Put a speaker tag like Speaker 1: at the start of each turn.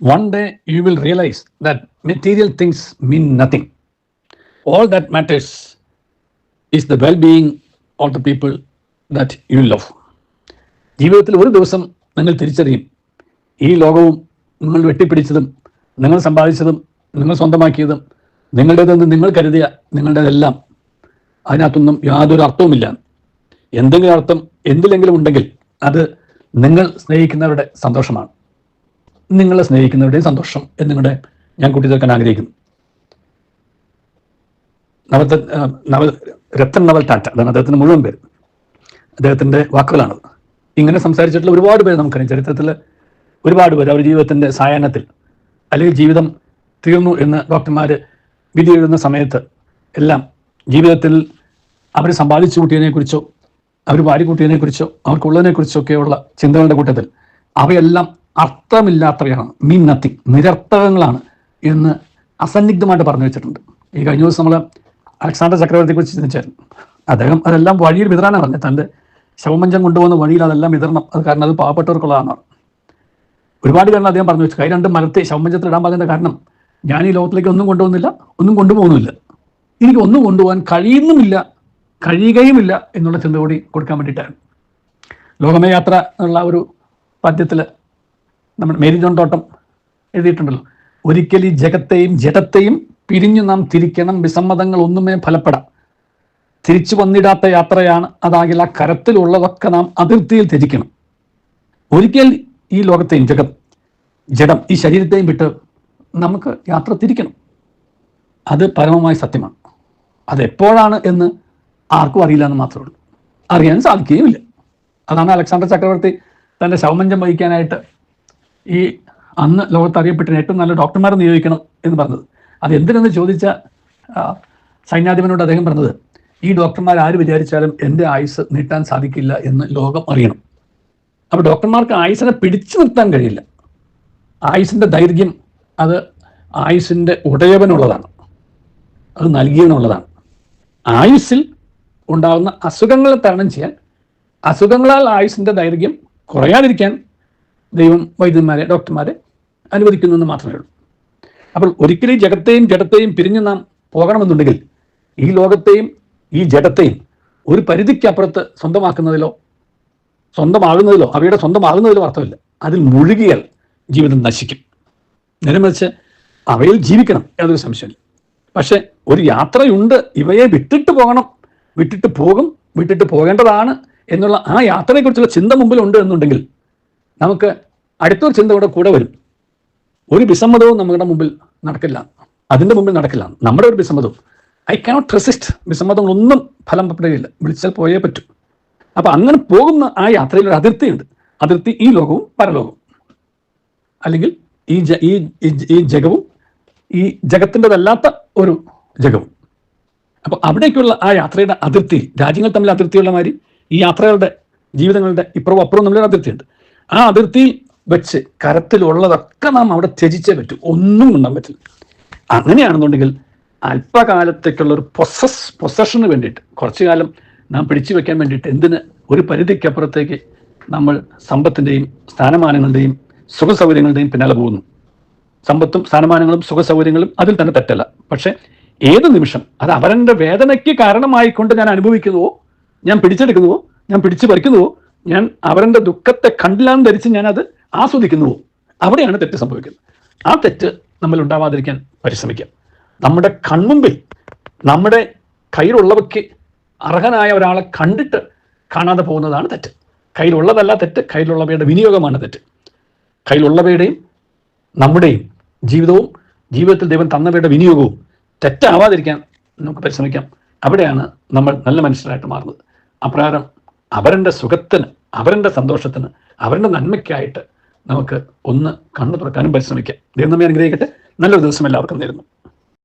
Speaker 1: one day you will realize that material things mean nothing. All that matters is the well being of the people that you love. ജീവിതത്തിൽ ഒരു ദിവസം നിങ്ങൾ തിരിച്ചറിയും ഈ ലോകവും നിങ്ങൾ വെട്ടിപ്പിടിച്ചതും നിങ്ങൾ സമ്പാദിച്ചതും നിങ്ങൾ സ്വന്തമാക്കിയതും നിങ്ങളുടേതെന്ന് നിങ്ങൾ കരുതിയ നിങ്ങളുടേതെല്ലാം അതിനകത്തൊന്നും യാതൊരു അർത്ഥവുമില്ല എന്തെങ്കിലും അർത്ഥം എന്തിലെങ്കിലും ഉണ്ടെങ്കിൽ അത് നിങ്ങൾ സ്നേഹിക്കുന്നവരുടെ സന്തോഷമാണ് നിങ്ങളെ സ്നേഹിക്കുന്നവരുടെയും സന്തോഷം എന്നിങ്ങടെ ഞാൻ കൂട്ടിച്ചേർക്കാൻ ആഗ്രഹിക്കുന്നു. നവ നവ രത്തൻ നവൽ ടാറ്റ അതാണ് അദ്ദേഹത്തിന് മുഴുവൻ പേര്. അദ്ദേഹത്തിന്റെ വാക്കുകളാണത് ഇങ്ങനെ സംസാരിച്ചിട്ടുള്ള ഒരുപാട് പേര് നമുക്കറിയാം. ചരിത്രത്തിൽ ഒരുപാട് പേര് അവരുടെ ജീവിതത്തിന്റെ സായാഹ്നത്തിൽ അല്ലെങ്കിൽ ജീവിതം തീർന്നു എന്ന് ഡോക്ടർമാർ വിധി എഴുതുന്ന സമയത്ത് എല്ലാം ജീവിതത്തിൽ അവർ സമ്പാദിച്ചു കൂട്ടിയതിനെക്കുറിച്ചോ അവർ വാരി കൂട്ടിയതിനെക്കുറിച്ചോ അവർക്കുള്ളതിനെക്കുറിച്ചൊക്കെയുള്ള ചിന്തകളുടെ കൂട്ടത്തിൽ അവയെല്ലാം അർത്ഥമില്ലാത്തവയാണ് മീൻ നത്തിങ് നിരർത്ഥകങ്ങളാണ് എന്ന് അസന്നിഗ്ധമായിട്ട് പറഞ്ഞു വെച്ചിട്ടുണ്ട്. ഈ കഴിഞ്ഞ ദിവസം നമ്മൾ അലക്സാണ്ടർ ചക്രവർത്തിയെ കുറിച്ച് ചിന്തിച്ചായിരുന്നു. അദ്ദേഹം അതെല്ലാം വഴിയിൽ വിതരാനാണ് പറഞ്ഞത്. തന്റെ ശവമഞ്ചം കൊണ്ടുപോകുന്ന വഴിയിൽ അതെല്ലാം വിതരണം. അത് കാരണം അത് പാവപ്പെട്ടവർക്കുള്ളതാണ് ഒരുപാട് കാരണം അദ്ദേഹം പറഞ്ഞു വെച്ചു. കൈ രണ്ട് മരത്തെ ശവമഞ്ചത്തിൽ ഇടാൻ പറഞ്ഞതിന്റെ കാരണം ഞാൻ ഈ ലോകത്തിലേക്ക് ഒന്നും കൊണ്ടുപോകുന്നില്ല ഒന്നും കൊണ്ടുപോകുന്നില്ല എനിക്ക് ഒന്നും കൊണ്ടുപോകാൻ കഴിയുന്നുമില്ല കഴിയുകയുമില്ല എന്നുള്ള ചിന്ത കൂടി കൊടുക്കാൻ വേണ്ടിയിട്ടാണ് ലോകമേ യാത്ര എന്നുള്ള ഒരു പദ്യത്തിൽ നമ്മുടെ മേരിജോൺ തോട്ടം എഴുതിയിട്ടുണ്ടല്ലോ. ഒരിക്കൽ ഈ ജഗത്തെയും ജഡത്തെയും പിരിഞ്ഞു നാം തിരിക്കണം. വിസമ്മതങ്ങൾ ഒന്നുമേ ഫലപ്പെടാം. തിരിച്ചു വന്നിടാത്ത യാത്രയാണ് അതാകിൽ ആ കരത്തിലുള്ളതൊക്കെ നാം അതിർത്തിയിൽ തിരിക്കണം ഒരിക്കൽ ഈ ലോകത്തെയും ജഗം ജഡം ഈ ശരീരത്തെയും വിട്ട് നമുക്ക് യാത്ര തിരിക്കണം. അത് പരമമായ സത്യമാണ്. അതെപ്പോഴാണ് എന്ന് ആർക്കും അറിയില്ല എന്ന് മാത്രമേ ഉള്ളൂ. അറിയാൻ സാധിക്കുകയുമില്ല. അതാണ് അലക്സാണ്ടർ ചക്രവർത്തി തന്റെ ശവമഞ്ചം വഹിക്കാനായിട്ട് ഈ അന്ന് ലോകത്ത് അറിയപ്പെട്ട ഏറ്റവും നല്ല ഡോക്ടർമാരെ നിയോഗിക്കണം എന്ന് പറഞ്ഞത്. അത് എന്തിനെന്ന് ചോദിച്ച സൈന്യാധിപനോട് അദ്ദേഹം പറഞ്ഞത് ഈ ഡോക്ടർമാർ ആര് വിചാരിച്ചാലും എന്റെ ആയുസ് നീട്ടാൻ സാധിക്കില്ല എന്ന് ലോകം അറിയണം. അപ്പോൾ ഡോക്ടർമാർക്ക് ആയുസിനെ പിടിച്ചു നിർത്താൻ കഴിയില്ല. ആയുസിന്റെ ദൈർഘ്യം അത് ആയുസിന്റെ ഉടയവനുള്ളതാണ്. അത് നൽകിയവനുള്ളതാണ്. ആയുസ്സിൽ ഉണ്ടാകുന്ന അസുഖങ്ങളെ തരണം ചെയ്യാൻ അസുഖങ്ങളാൽ ആയുസിന്റെ ദൈർഘ്യം കുറയാതിരിക്കാൻ ദൈവം വൈദ്യന്മാരെ ഡോക്ടർമാരെ അനുവദിക്കുന്നു മാത്രമേ ഉള്ളൂ. അപ്പോൾ ഒരിക്കലും ജഗത്തെയും ജഡത്തെയും പിരിഞ്ഞ് നാം പോകണമെന്നുണ്ടെങ്കിൽ ഈ ലോകത്തെയും ഈ ജഡത്തെയും ഒരു പരിധിക്കപ്പുറത്ത് സ്വന്തമാക്കുന്നതിലോ സ്വന്തമാകുന്നതിലോ അവയുടെ സ്വന്തമാകുന്നതിലോ അർത്ഥമില്ല. അതിൽ മുഴുകിയാൽ ജീവിതം നശിക്കും. നേരെ മറിച്ച് അവയിൽ ജീവിക്കണം യാതൊരു സംശയമില്ല പക്ഷെ ഒരു യാത്രയുണ്ട് ഇവയെ വിട്ടിട്ട് പോകണം വിട്ടിട്ട് പോകും വിട്ടിട്ട് പോകേണ്ടതാണ് എന്നുള്ള ആ യാത്രയെക്കുറിച്ചുള്ള ചിന്ത മുമ്പിലുണ്ട് എന്നുണ്ടെങ്കിൽ നമുക്ക് അടുത്തൊരു ചിന്ത കൂടെ കൂടെ വരും. ഒരു വിസമ്മതവും നമ്മുടെ മുമ്പിൽ നടക്കില്ല. അതിന്റെ മുമ്പിൽ നടക്കില്ല. നമ്മുടെ ഒരു വിസമ്മതവും. ഐ കാനോട്ട് റെസിസ്റ്റ് വിസമ്മതങ്ങളൊന്നും ഫലം പെടുകയില്ല വിളിച്ചാൽ പോയേ പറ്റൂ. അപ്പം അങ്ങനെ പോകുന്ന ആ യാത്രയിൽ ഒരു അതിർത്തിയുണ്ട്. അതിർത്തി ഈ ലോകവും പരലോകവും. അല്ലെങ്കിൽ ഈ ഈ- ഈ ജഗവും ഈ ജഗത്തിന്റെതല്ലാത്ത ഒരു ജഗവും. അപ്പോൾ അവിടേക്കുള്ള ആ യാത്രയുടെ അതിർത്തി രാജ്യങ്ങൾ തമ്മിൽ അതിർത്തിയുള്ള മാതിരി ഈ യാത്രകളുടെ ജീവിതങ്ങളുടെ ഇപ്പുറവും അപ്പുറവും തമ്മിലൊരു അതിർത്തിയുണ്ട്. ആ അതിർത്തിയിൽ വെച്ച് കരത്തിലുള്ളതൊക്കെ നാം അവിടെ ത്യജിച്ചേ പറ്റൂ. ഒന്നും ഉണ്ടാൻ പറ്റില്ല. അങ്ങനെയാണെന്നുണ്ടെങ്കിൽ അല്പകാലത്തേക്കുള്ള ഒരു പൊസസ് പൊസഷന് വേണ്ടിയിട്ട് കുറച്ചു കാലം നാം പിടിച്ചു വെക്കാൻ വേണ്ടിയിട്ട് എന്തിന് ഒരു പരിധിക്കപ്പുറത്തേക്ക് നമ്മൾ സമ്പത്തിന്റെയും സ്ഥാനമാനങ്ങളുടെയും സുഖ സൗകര്യങ്ങളുടെയും പിന്നാലെ പോകുന്നു. സമ്പത്തും സ്ഥാനമാനങ്ങളും സുഖസൗകര്യങ്ങളും അതിൽ തന്നെ തെറ്റല്ല. പക്ഷേ ഏത് നിമിഷം അത് അവരന്റെ വേദനയ്ക്ക് കാരണമായിക്കൊണ്ട് ഞാൻ അനുഭവിക്കുന്നുവോ? ഞാൻ പിടിച്ചെടുക്കുന്നുവോ? ഞാൻ പിടിച്ചു പറിക്കുന്നുവോ? ഞാൻ അവരുടെ ദുഃഖത്തെ കണ്ടില്ലാന്ന് ധരിച്ച് ഞാൻ അത് ആസ്വദിക്കുന്നു. അവിടെയാണ് തെറ്റ് സംഭവിക്കുന്നത്. ആ തെറ്റ് നമ്മൾ ഉണ്ടാവാതിരിക്കാൻ പരിശ്രമിക്കാം. നമ്മുടെ കൺമുമ്പിൽ നമ്മുടെ കയ്യിലുള്ളവയ്ക്ക് അർഹനായ ഒരാളെ കണ്ടിട്ട് കാണാതെ പോകുന്നതാണ് തെറ്റ്. കയ്യിലുള്ളതല്ല തെറ്റ് കയ്യിലുള്ളവയുടെ വിനിയോഗമാണ് തെറ്റ്. കയ്യിലുള്ളവയുടെയും നമ്മുടെയും ജീവിതവും ജീവിതത്തിൽ ദൈവം തന്നവയുടെ വിനിയോഗവും തെറ്റാവാതിരിക്കാൻ നമുക്ക് പരിശ്രമിക്കാം. അവിടെയാണ് നമ്മൾ നല്ല മനുഷ്യരായിട്ട് മാറുന്നത്. അപ്രകാരം അവരുടെ സുഖത്തിന് അവരുടെ സന്തോഷത്തിന് അവരുടെ നന്മയ്ക്കായിട്ട് നമുക്ക് ഒന്ന് കണ്ണു തുറക്കാനും പരിശ്രമിക്കാം. ദൈവം നമ്മെ അനുഗ്രഹിക്കട്ടെ. നല്ലൊരു ദിവസം എല്ലാവർക്കും നേരുന്നു.